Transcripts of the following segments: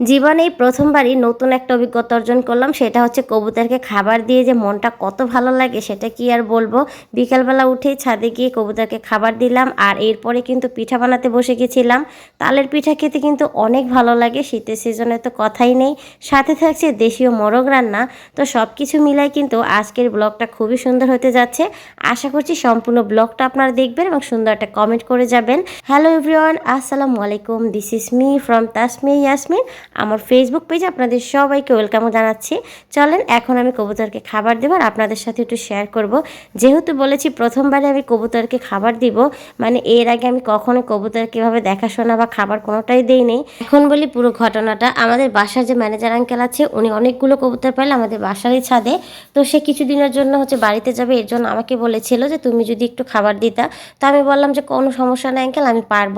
জীবনে প্রথমবারই নতুন একটা অভিজ্ঞতা অর্জন করলাম, সেটা হচ্ছে কবুতরকে খাবার দিয়ে যে মনটা কত ভালো লাগে, সেটা কি আর বলব? বিকালবেলা উঠেই ছাদে গিয়ে কবুতরকে খাবার দিলাম আর এরপরে কিন্তু পিঠা বানাতে বসে গেছিলাম। তালের পিঠা খেতে কিন্তু অনেক ভালো লাগে, শীতের সিজনে তো কথাই নেই। সাথে থাকছে দেশীয় মোরগ রান্না, তো সব কিছু মিলাই কিন্তু আজকের ব্লগটা খুবই সুন্দর হতে যাচ্ছে। আশা করছি সম্পূর্ণ ব্লগটা আপনারা দেখবেন এবং সুন্দর একটা কমেন্ট করে যাবেন। হ্যালো এভরিওয়ান আসসালামু আলাইকুম this is me from Tasmi Yasmin আমার ফেসবুক পেজে আপনাদের সবাইকে ওয়েলকামও জানাচ্ছি। চলেন, এখন আমি কবুতরকে খাবার দেবো আর আপনাদের সাথে একটু শেয়ার করব। যেহেতু বলেছি প্রথমবারে আমি কবুতরকে খাবার দিব মানে এর আগে আমি কখনো কবুতরকে এভাবে দেখাশোনা বা খাবার কোনোটাই দেই নেই এখন বলি পুরো ঘটনাটা। আমাদের বাসার যে ম্যানেজার আঙ্কেল আছে, উনি অনেকগুলো কবুতর পাইলে আমাদের বাসারই ছাদে। তো সে কিছুদিনের জন্য হচ্ছে বাড়িতে যাবে, এর জন্য আমাকে বলেছিল যে তুমি যদি একটু খাবার দিতা। তো আমি বললাম যে কোনো সমস্যা নেই আঙ্কেল আমি পারব।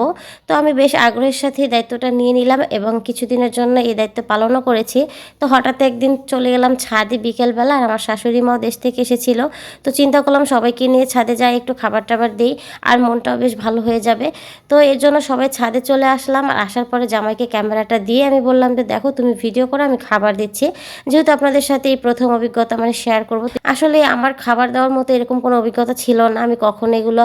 তো আমি বেশ আগ্রহের সাথে দায়িত্বটা নিয়ে নিলাম এবং কিছুদিনের জন্য এই দায়িত্ব পালনও করেছি। তো হঠাৎ একদিন চলে গেলাম ছাদে বিকেলবেলা আর আমার শাশুড়ি মাও দেশ থেকে এসেছিল। তো চিন্তা করলাম সবাইকে নিয়ে ছাদে যাই, একটু খাবার টাবার দিই আর মনটাও বেশ ভালো হয়ে যাবে। তো এর জন্য সবাই ছাদে চলে আসলাম আর আসার পরে জামাইকে ক্যামেরাটা দিয়ে আমি বললাম যে, দেখো, তুমি ভিডিও করো, আমি খাবার দিচ্ছি। যেহেতু আপনাদের সাথে এই প্রথম অভিজ্ঞতা মানে শেয়ার করব আসলে আমার খাবার দেওয়ার মতো এরকম কোনো অভিজ্ঞতা ছিল না। আমি কখনো এগুলো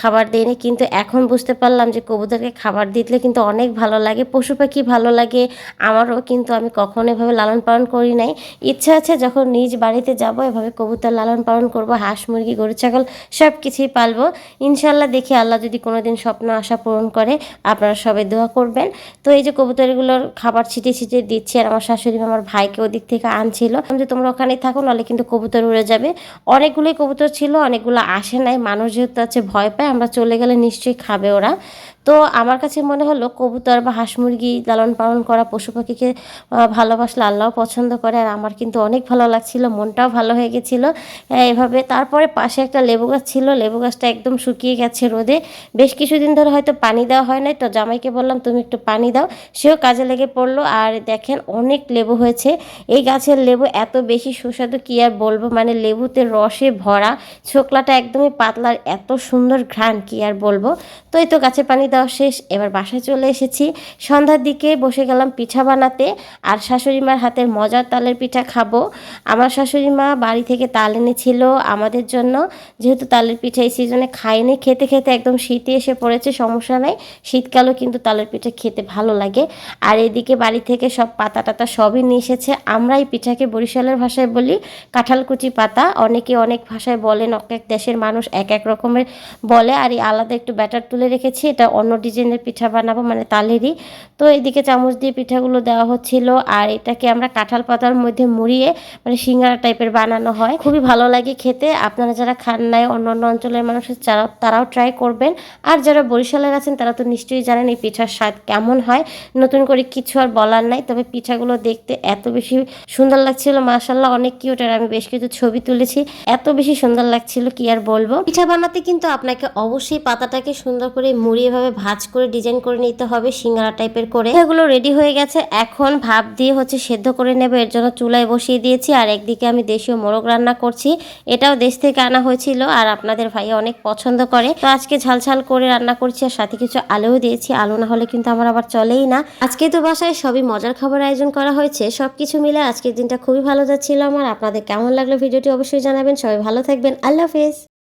খাবার দিইনি। কিন্তু এখন বুঝতে পারলাম যে, কবুতরকে খাবার দিলে কিন্তু অনেক ভালো লাগে, পশু পাখি ভালো লাগে আমারও কিন্তু আমি কখনো এভাবে লালন পালন করি নাই। ইচ্ছা আছে যখন নিজ বাড়িতে যাব, এভাবে কবুতর লালন পালন করব, হাঁস, মুরগি, গরু, ছাগল সব কিছুই পালবো। ইনশাল্লাহ দেখি আল্লাহ যদি কোনো দিন স্বপ্ন, আশা পূরণ করে, আপনারা সবাই দোয়া করবেন। তো এই যে কবুতরগুলোর খাবার ছিটিয়ে ছিটিয়ে দিচ্ছি, আর আমার শাশুড়ি আমার ভাইকে ওদিক থেকে আনছিল। যে, তোমরা ওখানেই থাকো, নাহলে কিন্তু কবুতর উড়ে যাবে। অনেকগুলোই কবুতর ছিল, অনেকগুলো আসে নাই। মানুষ যেহেতু আছে, ভয় পায়, আমরা চলে গেলে নিশ্চয়ই খাবে ওরা। তো আমার কাছে মনে হলো কবুতর বা হাঁস মুরগি লালন পালন করা পশু পাখিকে ভালোবাসলে আল্লাহ পছন্দ করে। আর আমার কিন্তু অনেক ভালো লাগছিল, মনটাও ভালো হয়ে গেছিল। এভাবে তারপরে পাশে একটা লেবু গাছ ছিল, লেবু গাছটা একদম শুকিয়ে গেছে রোদে। বেশ কিছুদিন ধরে হয়তো পানি দেওয়া হয় নাই। তো জামাইকে বললাম, তুমি একটু পানি দাও। সেও কাজে লেগে পড়ল। আর দেখেন অনেক লেবু হয়েছে। এই গাছের লেবু এত বেশি সুস্বাদু কী আর বলব? মানে লেবুতে রসে ভরা, ছোকলাটা একদমই পাতলা, আর এত সুন্দর ঘ্রাণ কী আর বলব? তো এই তো গাছে পানি দেওয়া শেষ, এবার বাসায় চলে এসেছি। সন্ধ্যার দিকে বসে গেলাম পিঠা বানাতে, আর শাশুড়ি মার হাতের মজার তালের পিঠা খাব। আমার শাশুড়ি মা বাড়ি থেকে তাল এনেছিল আমাদের জন্য। যেহেতু তালের পিঠা এই সিজনে খাইনি, খেতে খেতে একদম শীতে এসে পড়েছে, সমস্যা নাই। শীতকালেও কিন্তু তালের পিঠা খেতে ভালো লাগে। আর এদিকে বাড়ি থেকে সব পাতা টাতা সবই নিয়ে এসেছে। আমরা এই পিঠাকে বরিশালের ভাষায় বলি কাঁঠালকুচি পাতা। অনেকে অনেক ভাষায় বলেন এক এক দেশের মানুষ এক এক রকমের বলে। আর এই আলাদা একটু ব্যাটার তুলে রেখেছি, এটা অন্য ডিজাইনের পিঠা বানাবো মানে তালেরই। তো এদিকে চামচ দিয়ে পিঠাগুলো দেওয়া হচ্ছিল, আর এটাকে আমরা কাঁঠাল পাতার মধ্যে মুড়িয়ে মানে সিঙ্গারা টাইপের বানানো হয়। খুবই ভালো লাগে খেতে। আপনারা যারা খান নাই, অন্য অন্য অঞ্চলের মানুষের যারা তারাও ট্রাই করবেন। আর যারা বরিশালের আছেন, তারা তো নিশ্চয়ই জানেন এই পিঠার স্বাদ কেমন হয়। নতুন করে কিছু আর বলার নাই, তবে পিঠাগুলো দেখতে এত বেশি সুন্দর লাগছিল। মাশাল্লাহ অনেক কিউট আর আমি বেশ কিছু ছবি তুলেছি। এত বেশি সুন্দর লাগছিল, কি আর বলব? পিঠা বানাতে কিন্তু আপনাকে অবশ্যই পাতাটাকে সুন্দর করে মুড়িয়ে ভাবে ভাজ করে ডিজাইন করে নিতে হবে, সিঙ্গারা টাইপের করে। এগুলো রেডি হয়ে গেছে। এখন ভাপ দিয়ে হচ্ছে সেদ্ধ করে নেব। এর জন্য চুলায় বসিয়ে দিয়েছি। আর একদিকে আমি দেশীয় মোরগ রান্না করছি। এটাও দেশ থেকে আনা হয়েছিল আর আপনাদের ভাই অনেক পছন্দ করে। তো আজকে ঝাল ঝাল করে রান্না করছি আর সাথে কিছু আলুও দিয়েছি। আলু না হলে কিন্তু আমার আবার চলেই না। আজকে তো বাসায় সবই মজার খাবার আয়োজন করা হয়েছে। সব কিছু মিলে আজকের দিনটা খুবই ভালো যাচ্ছিল আমার। আপনাদের কেমন লাগল ভিডিওটি অবশ্যই জানাবেন। সবাই ভালো থাকবেন। আল্লাহ হাফেজ।